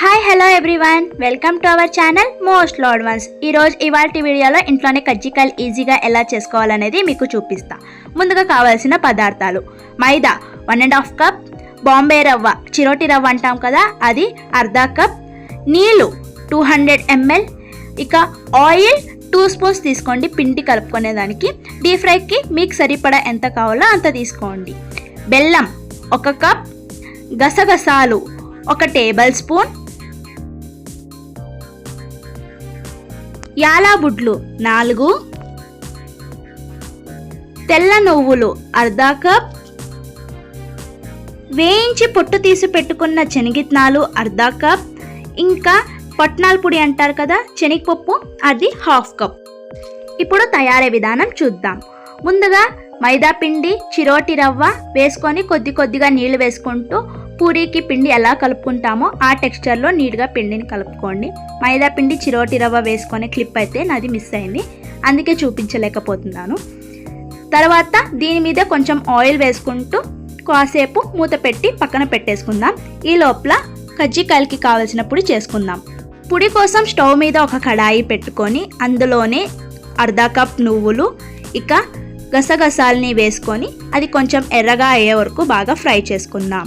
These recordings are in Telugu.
Hi hello everyone welcome to our channel most loved ones ఈరోజు ఇవాళ వీడియోలో ఇంట్లోనే కజ్జికాయలు ఈజీగా ఎలా చేసుకోవాలనేది మీకు చూపిస్తా. ముందుగా కావాల్సిన పదార్థాలు. Maida one and half cup Bombay రవ్వ చిరోటి రవ్వ అంటాం కదా అది అర్ధ కప్ నీళ్ళు టూ హండ్రెడ్ ఎంఎల్ ఇక ఆయిల్ టూ స్పూన్స్ తీసుకోండి పిండి కలుపుకునేదానికి. డీప్ ఫ్రైకి మీకు సరిపడా ఎంత కావాలో అంత తీసుకోండి. బెల్లం ఒక కప్ గసగసాలు ఒక టేబుల్ స్పూన్ యాలాబుడ్లు నాలుగు. తెల్ల నువ్వులు. అర్ధా కప్. వేయించి పొట్టు తీసి పెట్టుకున్న శనగిత్నాలు అర్ధా కప్. ఇంకా పట్నాల పొడి అంటారు కదా శనగపప్పు అది హాఫ్ కప్. ఇప్పుడు తయారీ విధానం చూద్దాం. ముందుగా మైదా పిండి చిరోటి రవ్వ వేసుకొని కొద్ది కొద్దిగా నీళ్ళు వేసుకుంటూ పూరీకి పిండి ఎలా కలుపుకుంటామో ఆ టెక్స్చర్లో నీట్గా పిండిని కలుపుకోండి. మైదా పిండి చిరోటి రవ్వ వేసుకునే క్లిప్ అయితే నాది మిస్ అయింది. అందుకే చూపించలేకపోతున్నాను. తర్వాత దీని మీద కొంచెం ఆయిల్ వేసుకుంటూ కాసేపు మూత పెట్టి పక్కన పెట్టేసుకుందాం. ఈ లోపల కజ్జికాయలకి కావలసిన పొడి చేసుకుందాం. పొడి కోసం స్టవ్ మీద ఒక కడాయి పెట్టుకొని అందులోనే అర్ధ కప్ నువ్వులు ఇక గసగసాలని వేసుకొని అది కొంచెం ఎర్రగా అయ్యే వరకు బాగా ఫ్రై చేసుకుందాం.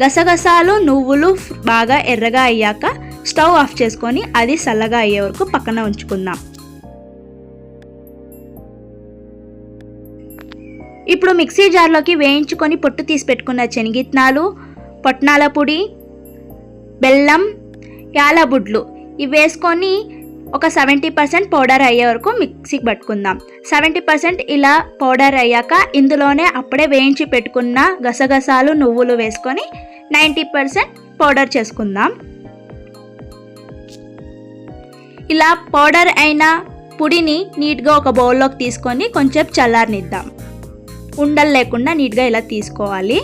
గసగసాలు నువ్వులు బాగా ఎర్రగా అయ్యాక స్టవ్ ఆఫ్ చేసుకొని అది చల్లగా అయ్యే వరకు పక్కన ఉంచుకుందాం. ఇప్పుడు మిక్సీ జార్లోకి వేయించుకొని పొట్టు తీసి పెట్టుకున్న శనగిత్నాలు పొట్నాల పొడి బెల్లం యాలబుడ్లు ఇవి వేసుకొని ఒక సెవెంటీ పర్సెంట్ పౌడర్ అయ్యే వరకు మిక్సీకి పట్టుకుందాం. సెవెంటీ పర్సెంట్ ఇలా పౌడర్ అయ్యాక ఇందులోనే అప్పుడే వేయించి పెట్టుకున్న గసగసాలు నువ్వులు వేసుకొని నైంటీ పర్సెంట్ పౌడర్ చేసుకుందాం. ఇలా పౌడర్ అయిన పొడిని నీట్గా ఒక బౌల్లోకి తీసుకొని కొంచెం చల్లారనిద్దాం. ఉండలు లేకుండా నీట్గా ఇలా తీసుకోవాలి.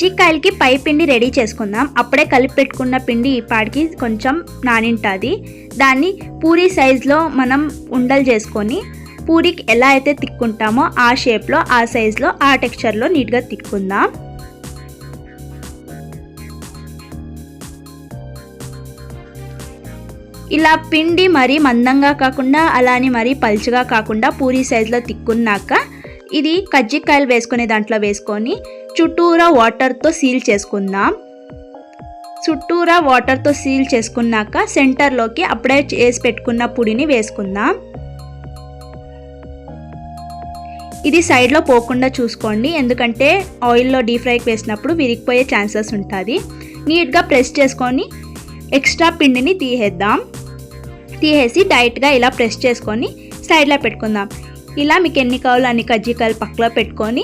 కజ్జికాయలకి పై పిండి రెడీ చేసుకుందాం. అప్పుడే కలిపి పెట్టుకున్న పిండి ఈ పాడికి కొంచెం నానింటుంది. దాన్ని పూరి సైజులో మనం ఉండలు చేసుకొని పూరికి ఎలా అయితే తిక్కుంటామో ఆ షేప్లో ఆ సైజులో ఆ టెక్స్చర్లో నీట్గా తిక్కుందాం. ఇలా పిండి మరీ మందంగా కాకుండా అలానే మరీ పల్చగా కాకుండా పూరి సైజులో తిక్కున్నాక ఇది కజ్జికాయలు వేసుకునే దాంట్లో వేసుకొని చుట్టూరా వాటర్తో సీల్ చేసుకుందాం. చుట్టూరా వాటర్తో సీల్ చేసుకున్నాక సెంటర్లోకి అప్పుడే చేసి పెట్టుకున్న పొడిని వేసుకుందాం. ఇది సైడ్లో పోకుండా చూసుకోండి ఎందుకంటే ఆయిల్లో డీప్ ఫ్రైకి వేసినప్పుడు విరిగిపోయే ఛాన్సెస్ ఉంటుంది. నీట్గా ప్రెస్ చేసుకొని ఎక్స్ట్రా పిండిని తీసేద్దాం. తీసేసి డైరెక్ట్గా ఇలా ప్రెస్ చేసుకొని సైడ్లో పెట్టుకుందాం. ఇలా మీకు ఎన్ని కావాలో అన్ని కజ్జికాయలు పక్కలో పెట్టుకొని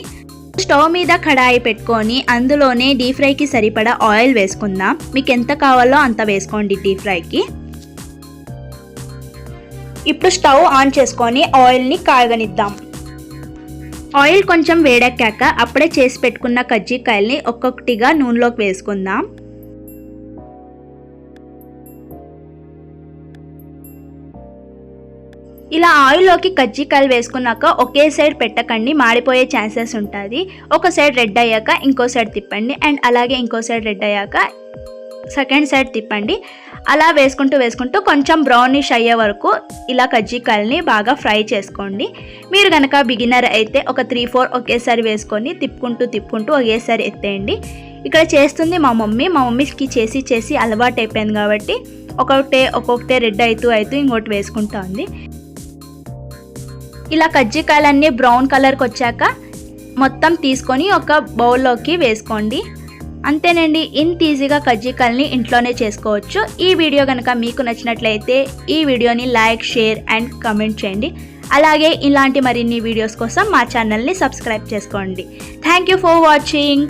స్టవ్ మీద కడాయి పెట్టుకొని అందులోనే డీప్ ఫ్రైకి సరిపడా ఆయిల్ వేసుకుందాం. మీకు ఎంత కావాలో అంత వేసుకోండి డీప్ ఫ్రైకి. ఇప్పుడు స్టవ్ ఆన్ చేసుకొని ఆయిల్ని కాగనిద్దాం. ఆయిల్ కొంచెం వేడెక్కాక అప్పుడే చేసి పెట్టుకున్న కజ్జికాయల్ని ఒక్కొక్కటిగా నూనెలోకి వేసుకుందాం. ఇలా ఆయిల్లోకి కజ్జికాయలు వేసుకున్నాక ఒకే సైడ్ పెట్టకండి మాడిపోయే ఛాన్సెస్ ఉంటుంది. ఒక సైడ్ రెడ్ అయ్యాక ఇంకో సైడ్ తిప్పండి అండ్ అలాగే ఇంకో సైడ్ రెడ్ అయ్యాక సెకండ్ సైడ్ తిప్పండి. అలా వేసుకుంటూ వేసుకుంటూ కొంచెం బ్రౌనిష్ అయ్యే వరకు ఇలా కజ్జికాయలని బాగా ఫ్రై చేసుకోండి. మీరు కనుక బిగినర్ అయితే ఒక త్రీ ఫోర్ ఒకేసారి వేసుకొని తిప్పుకుంటూ తిప్పుకుంటూ ఒకేసారి ఎత్తేయండి. ఇక్కడ చేస్తుంది మా మమ్మీ. మా మమ్మీకి చేసి చేసి అలవాటు అయిపోయింది కాబట్టి ఒకటే ఒక్కొక్కటే రెడ్ అవుతూ అవుతూ ఇంకోటి వేసుకుంటా ఉంది. ఇలా కజ్జికాయలన్నీ బ్రౌన్ కలర్కి వచ్చాక మొత్తం తీసుకొని ఒక బౌల్లోకి వేసుకోండి. అంతేనండి ఇంత ఈజీగా కజ్జికాయల్ని ఇంట్లోనే చేసుకోవచ్చు. ఈ వీడియో కనుక మీకు నచ్చినట్లయితే ఈ వీడియోని లైక్ షేర్ అండ్ కమెంట్ చేయండి. అలాగే ఇలాంటి మరిన్ని వీడియోస్ కోసం మా ఛానల్ని సబ్స్క్రైబ్ చేసుకోండి. Thank you for watching.